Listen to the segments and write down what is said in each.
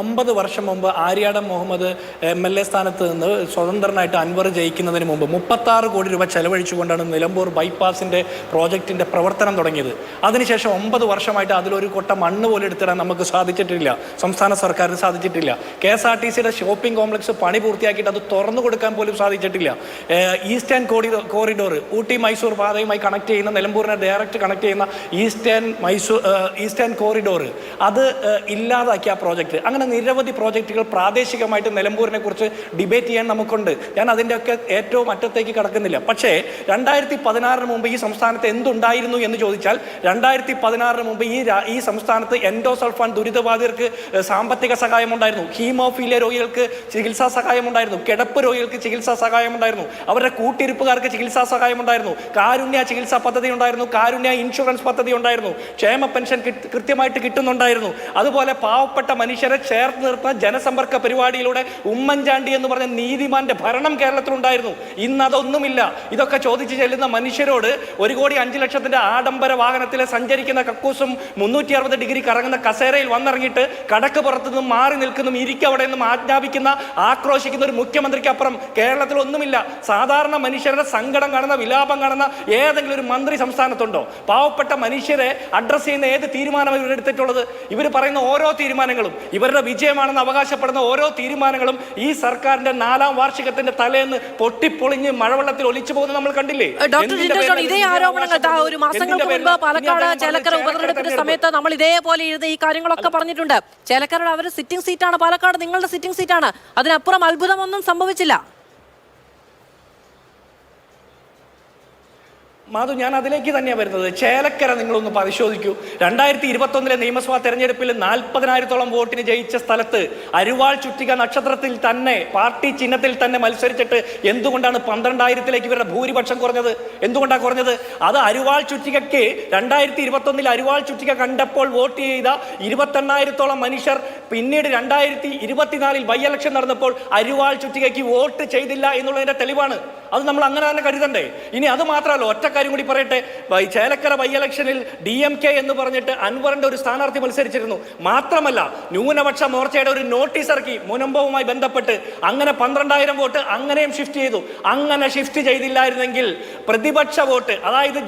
ഒമ്പത് വർഷം മുമ്പ് Aryadan Muhammad M L A സ്ഥാനത്ത് നിന്ന് സ്വതന്ത്രനായിട്ട് അൻവർ ജയിക്കുന്നതിന് മുമ്പ് മുപ്പത്താറ് കോടി രൂപ ചെലവഴിച്ചുകൊണ്ടാണ് നിലമ്പൂർ ബൈപ്പാസിന്റെ പ്രോജക്റ്റിന്റെ പ്രവർത്തനം തുടങ്ങിയത്. അതിനുശേഷം ഒമ്പത് വർഷമായിട്ട് അതിലൊരു കൊട്ട മണ്ണ് പോലും എടുത്തിടാൻ നമുക്ക് സാധിച്ചിട്ടില്ല. സംസ്ഥാന സർക്കാരിന് സാധിച്ചിട്ടില്ല. കെ എസ് ആർ ടി സിയുടെ ഷോപ്പിംഗ് കോംപ്ലക്സ് പണി പൂർത്തിയാക്കിയിട്ട് അത് തുറന്നു കൊടുക്കാൻ പോലും സാധിച്ചിട്ടില്ല. Eastern corridor corridor Ooty Mysore പാതയുമായി connect ചെയ്യുന്ന നിലമ്പൂരിനെ ഡയറക്റ്റ് കണക്ട് ചെയ്യുന്ന ഈസ്റ്റേൺ മൈസൂർ ഈസ്റ്റേൺ കോറിഡോർ അത് ഇല്ലാതാക്കിയ ആ പ്രോജക്റ്റ്. അങ്ങനെ നിരവധി പ്രോജക്റ്റുകൾ പ്രാദേശികമായിട്ട് നിലമ്പൂരിനെ കുറിച്ച് ഡിബേറ്റ് ചെയ്യാൻ നമുക്കുണ്ട്? ഞാൻ അതിന്റെയൊക്കെ ഏറ്റവും അറ്റത്തേക്ക് കടക്കുന്നില്ല. പക്ഷേ രണ്ടായിരത്തി പതിനാറിന് മുമ്പ് ഈ സംസ്ഥാനത്ത് എന്തുണ്ടായിരുന്നു എന്ന് ചോദിച്ചാൽ രണ്ടായിരത്തി പതിനാറിന് മുമ്പ് ഈ ഈ സംസ്ഥാനത്ത് എൻഡോസൾഫാൻ ദുരിതബാധിതർക്ക് സാമ്പത്തിക സഹായം ഉണ്ടായിരുന്നു ഹീമോഫീലിയ രോഗികൾക്ക് ചികിത്സാ സഹായം ഉണ്ടായിരുന്നു കിടപ്പ് രോഗികൾക്ക് ചികിത്സാ സഹായം ഉണ്ടായിരുന്നു അവരുടെ കൂട്ടിരിപ്പുകാർക്ക് ചികിത്സാ സഹായം ഉണ്ടായിരുന്നു കാരുണ്യ ചികിത്സാ പദ്ധതി ഉണ്ടായിരുന്നു. കാരുണ്യ ഇൻഷുറൻസ് പദ്ധതി ഉണ്ടായിരുന്നു. ക്ഷേമ പെൻഷൻ കൃത്യമായിട്ട് കിട്ടുന്നുണ്ടായിരുന്നു. അതുപോലെ പാവപ്പെട്ട മനുഷ്യരെ ചേർത്ത് നിർത്തുന്ന ജനസമ്പർക്ക പരിപാടിയിലൂടെ ഉമ്മൻചാണ്ടി എന്ന് പറഞ്ഞ നീതിമാന്റെ ഭരണം കേരളത്തിലുണ്ടായിരുന്നു. ഇന്ന് അതൊന്നുമില്ല. ഇതൊക്കെ ചോദിച്ചു ചെല്ലുന്ന മനുഷ്യരോട് ഒരു കോടി അഞ്ച് ലക്ഷത്തിന്റെ ആഡംബര വാഹനത്തിൽ സഞ്ചരിക്കുന്ന കക്കൂസും മുന്നൂറ്റി അറുപത് ഡിഗ്രി കറങ്ങുന്ന കസേരയിൽ വന്നിറങ്ങിയിട്ട് കടക്ക് പുറത്തു നിന്നും മാറി നിൽക്കുന്നതും ഇരിക്കവിടെ നിന്നും ആജ്ഞാപിക്കുന്ന ആക്രോശിക്കുന്ന ഒരു മുഖ്യമന്ത്രിക്ക് അപ്പുറം കേരളത്തിൽ ഒന്നുമില്ല. സാധാരണ മനുഷ്യരുടെ സങ്കടം കാണുന്ന വിലാപം കാണുന്ന ഏതെങ്കിലും ഒരു മന്ത്രി സംസ്ഥാനത്തുണ്ടോ? പാവപ്പെട്ട മനുഷ്യരെ അഡ്രസ് ചെയ്യുന്ന ഏത് തീരുമാനം ഇവരെടുത്തിട്ടുള്ളത്? ഇവർ പറയുന്ന ഓരോ തീരുമാനങ്ങളും ഇവരുടെ വിജയമാണെന്ന് അവകാശപ്പെടുന്ന ഓരോ തീരുമാനങ്ങളും ഈ സർക്കാരിന്റെ നാലാം വാർഷികത്തിന്റെ തലേന്ന് പൊട്ടിപ്പൊളിഞ്ഞ് മഴവെള്ളത്തിൽ ഒലിച്ചു പോകുന്നത് നമ്മൾ കണ്ടില്ലേ? ഇതേ ആരോപണങ്ങൾ ഒരു മാസങ്ങൾക്ക് മുൻപ് പാലക്കാട് ചേലക്കര ഉപതെരഞ്ഞെടുപ്പിന്റെ സമയത്ത് നമ്മൾ ഇതേപോലെ ഇരുന്ന് ഈ കാര്യങ്ങളൊക്കെ പറഞ്ഞിട്ടുണ്ട്. ചേലക്കരയുടെ അവർ സിറ്റിംഗ് സീറ്റാണ് പാലക്കാട് നിങ്ങളുടെ സിറ്റിംഗ് സീറ്റാണ് അതിനപ്പുറം അത്ഭുതമൊന്നും സംഭവിച്ചില്ല. മാധു ഞാൻ അതിലേക്ക് തന്നെയാണ് വരുന്നത്. ചേലക്കര നിങ്ങളൊന്ന് പരിശോധിക്കൂ. രണ്ടായിരത്തി ഇരുപത്തൊന്നിലെ നിയമസഭാ തെരഞ്ഞെടുപ്പിൽ നാൽപ്പതിനായിരത്തോളം വോട്ടിന് ജയിച്ച സ്ഥലത്ത് അരുവാൾ ചുറ്റിക നക്ഷത്രത്തിൽ തന്നെ പാർട്ടി ചിഹ്നത്തിൽ തന്നെ മത്സരിച്ചിട്ട് എന്തുകൊണ്ടാണ് പന്ത്രണ്ടായിരത്തിലേക്ക് ഇവരുടെ ഭൂരിപക്ഷം കുറഞ്ഞത്? എന്തുകൊണ്ടാണ് കുറഞ്ഞത്? അത് അരുവാൾ ചുറ്റികയ്ക്ക് രണ്ടായിരത്തി ഇരുപത്തൊന്നിൽ അരുവാൾ ചുറ്റിക കണ്ടപ്പോൾ വോട്ട് ചെയ്ത ഇരുപത്തെണ്ണായിരത്തോളം മനുഷ്യർ പിന്നീട് രണ്ടായിരത്തി ഇരുപത്തിനാലിൽ ബൈ ഇലക്ഷൻ നടന്നപ്പോൾ അരുവാൾ ചുറ്റികയ്ക്ക് വോട്ട് ചെയ്തില്ല എന്നുള്ളതിന്റെ തെളിവാണ്. അത് നമ്മൾ അങ്ങനെ തന്നെ കരുതണ്ടേ. ഇനി അത് മാത്രമല്ല ഒറ്റ കാര്യം കൂടി പറയട്ടെ. ചേലക്കര ബൈ ഇലക്ഷനിൽ ഡി എം കെ എന്ന് പറഞ്ഞിട്ട് അൻവറിന്റെ ഒരു സ്ഥാനാർത്ഥി മത്സരിച്ചിരുന്നു. മാത്രമല്ല ന്യൂനപക്ഷ മോർച്ചയുടെ ഒരു നോട്ടീസ് ഇറക്കി മുനമ്പവുമായി ബന്ധപ്പെട്ട് അങ്ങനെ പന്ത്രണ്ടായിരം വോട്ട് അങ്ങനെയും ഷിഫ്റ്റ് ചെയ്തു. അങ്ങനെ ഷിഫ്റ്റ് ചെയ്തില്ലായിരുന്നെങ്കിൽ പ്രതിപക്ഷ വോട്ട് അതായത്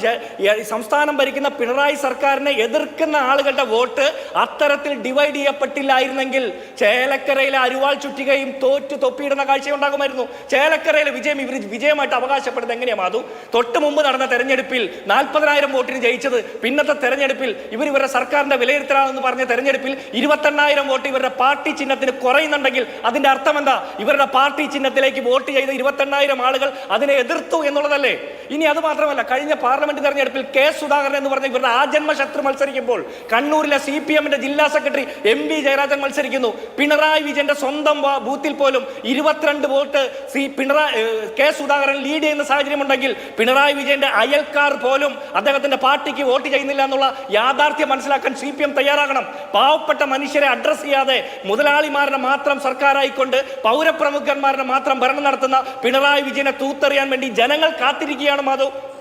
സംസ്ഥാനം ഭരിക്കുന്ന പിണറായി സർക്കാരിനെ എതിർക്കുന്ന ആളുകളുടെ വോട്ട് അത്തരത്തിൽ ഡിവൈഡ് ചെയ്യപ്പെട്ടില്ലായിരുന്നെങ്കിൽ ചേലക്കരയിലെ അരുവാൾ ചുറ്റികയും തോറ്റു തൊപ്പിയിടുന്ന കാഴ്ച ഉണ്ടാകുമായിരുന്നു ചേലക്കരയിലെ വിജയം ഇവർ വിജയമായിട്ട് അവകാശപ്പെടുന്നത് എങ്ങനെയാ മാധു? തൊട്ട് മുമ്പ് നടന്ന തെരഞ്ഞെടുപ്പിൽ നാൽപ്പതിനായിരം വോട്ടിന് ജയിച്ചത് പിന്നത്തെ തെരഞ്ഞെടുപ്പിൽ ഇവർ ഇവരുടെ സർക്കാരിന്റെ വിലയിരുത്തലാണെന്ന് പറഞ്ഞ തെരഞ്ഞെടുപ്പിൽ ഇരുപത്തെണ്ണായിരം വോട്ട് ഇവരുടെ പാർട്ടി ചിഹ്നത്തിന് കുറയുന്നുണ്ടെങ്കിൽ അതിന്റെ അർത്ഥം എന്താ? ഇവരുടെ പാർട്ടി ചിഹ്നത്തിലേക്ക് വോട്ട് ചെയ്ത ഇരുപത്തെണ്ണായിരം ആളുകൾ അതിനെ എതിർത്തു എന്നുള്ളതല്ലേ? ഇനി അത് മാത്രമല്ല കഴിഞ്ഞ പാർലമെന്റ് തെരഞ്ഞെടുപ്പിൽ കെ സുധാകരൻ എന്ന് പറഞ്ഞ ഇവരുടെ ആജന്മ ശത്രു മത്സരിക്കുമ്പോൾ കണ്ണൂരിലെ സി പി എമ്മിന്റെ ജില്ലാ സെക്രട്ടറി എം വി ജയരാജൻ മത്സരിക്കുന്നു. പിണറായി വിജയന്റെ സ്വന്തം ബൂത്തിൽ പോലും ഇരുപത്തിരണ്ട് vote C Pinarayi K Sudhakaran lead ചെയ്യുന്ന സാഹചര്യം ഉണ്ടെങ്കിൽ പിണറായി വിജയന്റെ അയൽക്കാർ പോലും അദ്ദേഹത്തിന്റെ പാർട്ടിക്ക് വോട്ട് ചെയ്യുന്നില്ല എന്നുള്ള യാഥാർത്ഥ്യം മനസ്സിലാക്കാൻ സി പി എം തയ്യാറാകണം. പാവപ്പെട്ട മനുഷ്യരെ അഡ്രസ് ചെയ്യാതെ മുതലാളിമാരുടെ മാത്രം സർക്കാരായിക്കൊണ്ട് പൗരപ്രമുഖന്മാരുടെ മാത്രം ഭരണം നടത്തുന്ന പിണറായി വിജയനെ തൂത്തെറിയാൻ വേണ്ടി ജനങ്ങൾ കാത്തിരിക്കുകയാണ് മാധവ്